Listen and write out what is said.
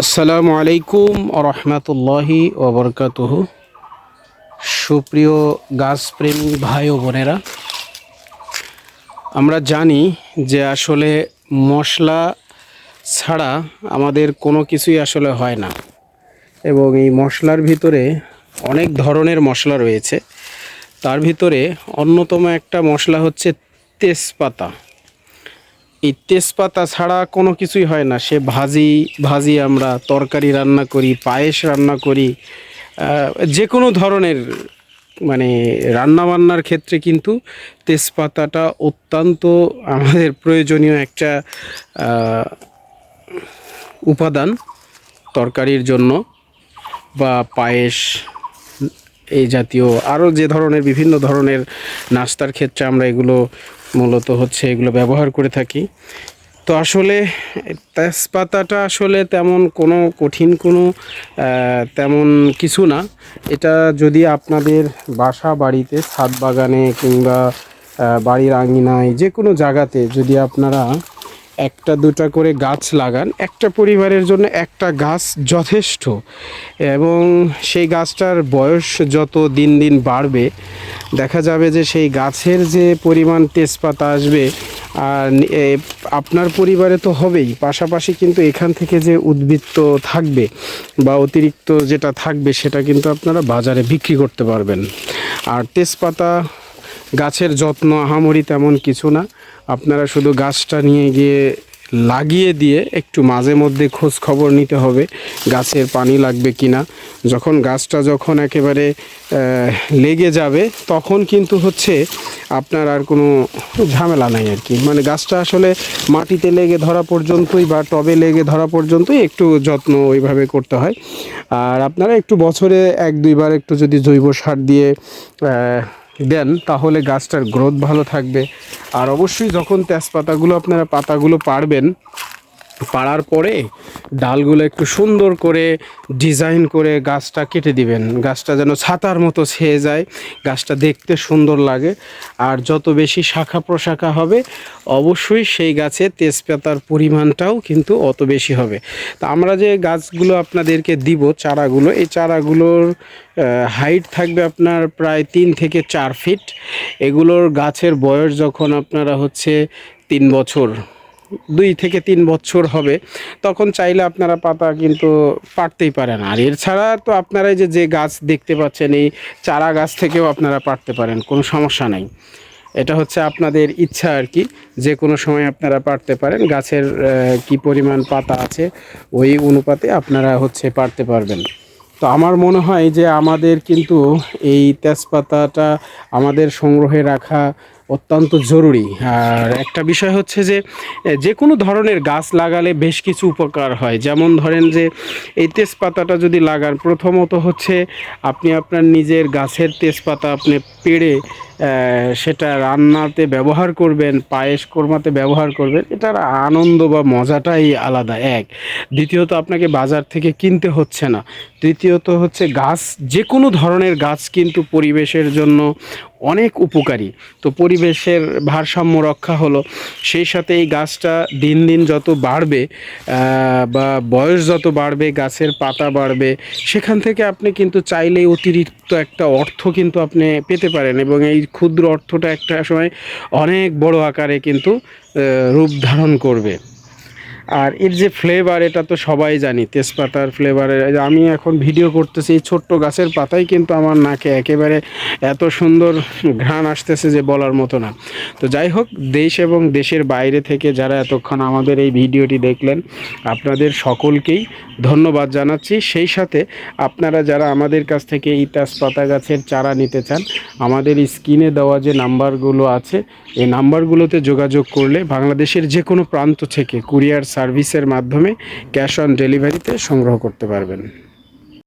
আসসালামু আলাইকুম রহমতুল্লাহি ওবরকাতুহ। সুপ্রিয় গাছপ্রেমী ভাই ও বোনেরা, আমরা জানি যে আসলে মশলা ছাড়া আমাদের কোনো কিছুই আসলে হয় না এবং এই মশলার ভিতরে অনেক ধরনের মশলা রয়েছে। তার ভিতরে অন্যতম একটা মশলা হচ্ছে তেজপাতা। এই তেজপাতা ছাড়া কোনো কিছুই হয় না। সে ভাজি ভাজি আমরা, তরকারি রান্না করি, পায়েস রান্না করি। যে কোনো ধরনের মানে রান্না বান্নার ক্ষেত্রে কিন্তু তেজপাতাটা অত্যন্ত আমাদের প্রয়োজনীয় একটা উপাদান তরকারির জন্য বা পায়েস, এই জাতীয় আরও যে ধরনের বিভিন্ন ধরনের নাস্তার ক্ষেত্রে আমরা এগুলো মূলত হচ্ছে এগুলো ব্যবহার করে থাকি। তো আসলে তেজপাতাটা আসলে তেমন কোনো কঠিন কোনো তেমন কিছু না। এটা যদি আপনাদের বাসা বাড়িতে, ছাদ বাগানে কিংবা বাড়ির আঙিনায় যে কোনো জায়গাতে যদি আপনারা একটা, দুটা করে গাছ লাগান। একটা পরিবারের জন্য একটা গাছ যথেষ্ট এবং সেই গাছটার বয়স যত দিন দিন বাড়বে, দেখা যাবে যে সেই গাছের যে পরিমাণ তেজপাতা আসবে, আর আপনার পরিবারে তো হবেই। পাশাপাশি কিন্তু এখান থেকে যে উদ্বৃত্ত থাকবে বা অতিরিক্ত যেটা থাকবে, সেটা কিন্তু আপনারা বাজারে বিক্রি করতে পারবেন। আর তেজপাতা গাছের যত্ন আহামরি তেমন কিছু না। আপনারা শুধু গাছটা নিয়ে গিয়ে লাগিয়ে দিয়ে একটু মাঝে মধ্যে খোঁজ খবর নিতে হবে গাছের পানি লাগবে কি না যখন গাছটা যখন একেবারে লেগে যাবে, তখন কিন্তু হচ্ছে আপনার আর কোনো ঝামেলা নাই আর কি। মানে গাছটা আসলে মাটিতে লেগে ধরা পর্যন্তই বা টবে লেগে ধরা পর্যন্তই একটু যত্ন ওইভাবে করতে হয়। আর আপনারা একটু বছরে এক দুইবার একটু যদি জৈব সার দিয়ে দেন তাহলে গাছটার গ্রোথ ভালো থাকবে। আর অবশ্যই যখন তেজপাতাগুলো আপনারা পাতাগুলো পারবেন পাড়ার পরে ডালগুলো একটু সুন্দর করে ডিজাইন করে গাছটা কেটে দিবেন। গাছটা যেন ছাতার মতো ছেয়ে যায়, গাছটা দেখতে সুন্দর লাগে। আর যত বেশি শাখা প্রশাখা হবে, অবশ্যই সেই গাছে তেজপাতার পরিমাণটাও কিন্তু অত বেশি হবে। তা আমরা যে গাছগুলো আপনাদেরকে দিব, চারাগুলো, এই চারাগুলোর হাইট থাকবে আপনার প্রায় তিন থেকে চার ফিট এগুলোর গাছের বয়স যখন আপনারা হচ্ছে তিন বছর দুই থেকে তিন বছর হবে, তখন চাইলে আপনারা পাতা কিন্তু পারতেই পারেন। আর এর ছাড়া তো আপনারা যে যে গাছ দেখতে পাচ্ছেন, এই চারা গাছ থেকেও আপনারা পারতে পারেন, কোনো সমস্যা নাই। এটা হচ্ছে আপনাদের ইচ্ছা আর কি, যে কোনো সময় আপনারা পারতে পারেন, গাছের কি পরিমাণ পাতা আছে, ওই অনুপাতে আপনারা হচ্ছে পারতে পারবেন। তো আমার মনে হয় যে আমাদের কিন্তু এই তেজপাতাটা আমাদের সংগ্রহে রাখা অত্যন্ত জরুরি। আর একটা বিষয় হচ্ছে যে যে কোনো ধরনের গাছ লাগালে বেশ কিছু উপকার হয়। যেমন ধরেন যে, এই তেজপাতাটা যদি লাগান, প্রথমত হচ্ছে আপনি আপনার নিজের গাছের তেজপাতা আপনি পেড়ে সেটা রান্নাতে ব্যবহার করবেন, পায়েস কোরমাতে ব্যবহার করবেন, এটার আনন্দ বা মজাটাই আলাদা, এক। দ্বিতীয়ত আপনাকে বাজার থেকে কিনতে হচ্ছে না। তৃতীয়ত হচ্ছে গাছ, যে কোনো ধরনের গাছ কিন্তু পরিবেশের জন্য অনেক উপকারী। তো পরিবেশের ভারসাম্য রক্ষা হলো, সেই সাথে এই গাছটা দিন দিন যত বাড়বে বা বয়স যত বাড়বে, গাছের পাতা বাড়বে, সেখান থেকে আপনি কিন্তু চাইলেই অতিরিক্ত একটা অর্থ কিন্তু আপনি পেতে পারেন এবং এই ক্ষুদ্র অর্থটা একটা সময় অনেক বড় আকারে কিন্তু রূপ ধারণ করবে। আর এর যে ফ্লেভার এটা তো সবাই জানি, তেজপাতার ফ্লেভারের আমি এখন ভিডিও করতেছি এই ছোট্ট গাছের পাতাই কিন্তু আমার নাকে একেবারে এত সুন্দর ঘ্রাণ আসতেছে যে বলার মতো না। তো যাই হোক, দেশ এবং দেশের বাইরে থেকে যারা এতক্ষণ আমাদের এই ভিডিওটি দেখলেন, আপনাদের সকলকেই ধন্যবাদ জানাচ্ছি। সেই সাথে আপনারা যারা আমাদের কাছ থেকে এই তেজপাতা গাছের চারা নিতে চান, আমাদের স্ক্রিনে দেওয়া যে নাম্বারগুলো আছে, এই নাম্বারগুলোতে যোগাযোগ করলে বাংলাদেশের যে কোনো প্রান্ত থেকে, কুরিয়ার সার্ভিসের মাধ্যমে ক্যাশ অন ডেলিভারিতে সংগ্রহ করতে পারবেন।